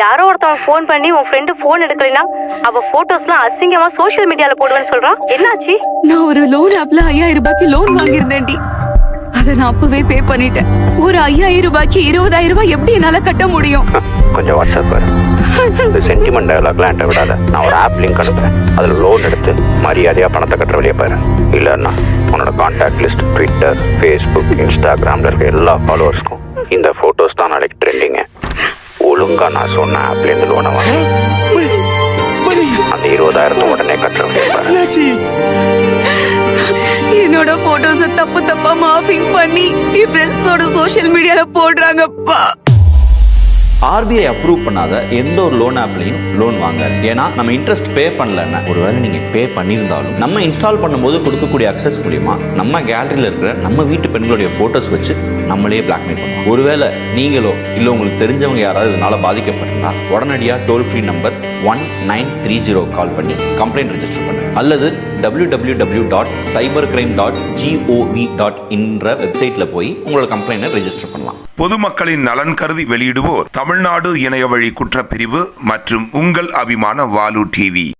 யாரோ ஒருத்தவன் ஃபோன் பண்ணி உன் ஃப்ரெண்டு ஃபோன் எடுக்கலைன்னா அவ போட்டோஸ்லாம் அசிங்கமா சோஷியல் மீடியால போடுவேன்னு சொல்றான். என்னாச்சு? நான் ஒரு லோன் ஆப்ல ஐயாயிரம் ரூபாய்க்கு லோன் வாங்கியிருந்தேன்டி. அத நான் அப்பவே பே பண்ணிட்டேன். ஒரு ஐயாயிரம் ரூபாய்க்கு இருபதாயிரம் ரூபாய் எப்படி என்னால கட்ட முடியும்? கொஞ்சம் வாட்ஸ்அப் பாரு. இந்த சென்டிமெண்ட் டயலாக்லாம் என்கிட்ட விடாத. நான் ஒரு ஆப் லிங்க் அனுப்புறேன். அதில் லோன் எடுத்து மரியாதையாக பணத்தை கட்டுற வழியை பாரு. இல்லைன்னா உன்னோட கான்டாக்ட் லிஸ்ட் ட்விட்டர் ஃபேஸ்புக் இன்ஸ்டாகிராமில் இருக்க எல்லா ஃபாலோவர்ஸ்க்கும் இந்த ட்ரெண்டிங்கு ஒழுங்கா நான் சொன்ன லோனை வாங்க அந்த இருபதாயிரத்தை உடனே கட்டுற வழியை பாரு என்னோட போட்டோஸ தப்பு தப்பா மாஃபிங் பண்ணி என் ஃப்ரெண்ட்ஸோட சோஷியல் மீடியால போடுறாங்கப்பா. ஆர்பிஐ அப்ரூவ் பண்ணாத எந்த ஒரு லோன் ஆப்லையும் லோன் வாங்காது ஏன்னா நம்ம இன்ட்ரெஸ்ட் பே பண்ணலன்னா ஒருவேளை நீங்க பே பண்ணியிருந்தாலும் நம்ம இன்ஸ்டால் பண்ணும்போது கொடுக்கக்கூடிய அக்சஸ் மூலியமா நம்ம கேலரியில இருக்கிற நம்ம வீட்டு பெண்களுடைய போட்டோஸ் வச்சு நம்மளே பிளாக்மெயில் பண்ணுவோம் ஒருவேளை நீங்களோ இல்லை உங்களுக்கு தெரிஞ்சவங்க யாராவது இதனால பாதிக்கப்பட்டிருந்தா உடனடியாக toll free number one nine three zero call பண்ணி கம்ப்ளைண்ட் ரெஜிஸ்டர் பண்ணுங்க. அல்லது W W W dot cyber crime dot GOV dot என்ற வெப்சைட்ல போய் உங்களோட கம்ப்ளைண்ட்டை ரெஜிஸ்டர் பண்ணலாம். பொதுமக்களின் நலன் கருதி வெளியிடுவோர் தமிழ்நாடு இணையவழி குற்றப்பிரிவு மற்றும் உங்கள் அபிமான வாலு டிவி.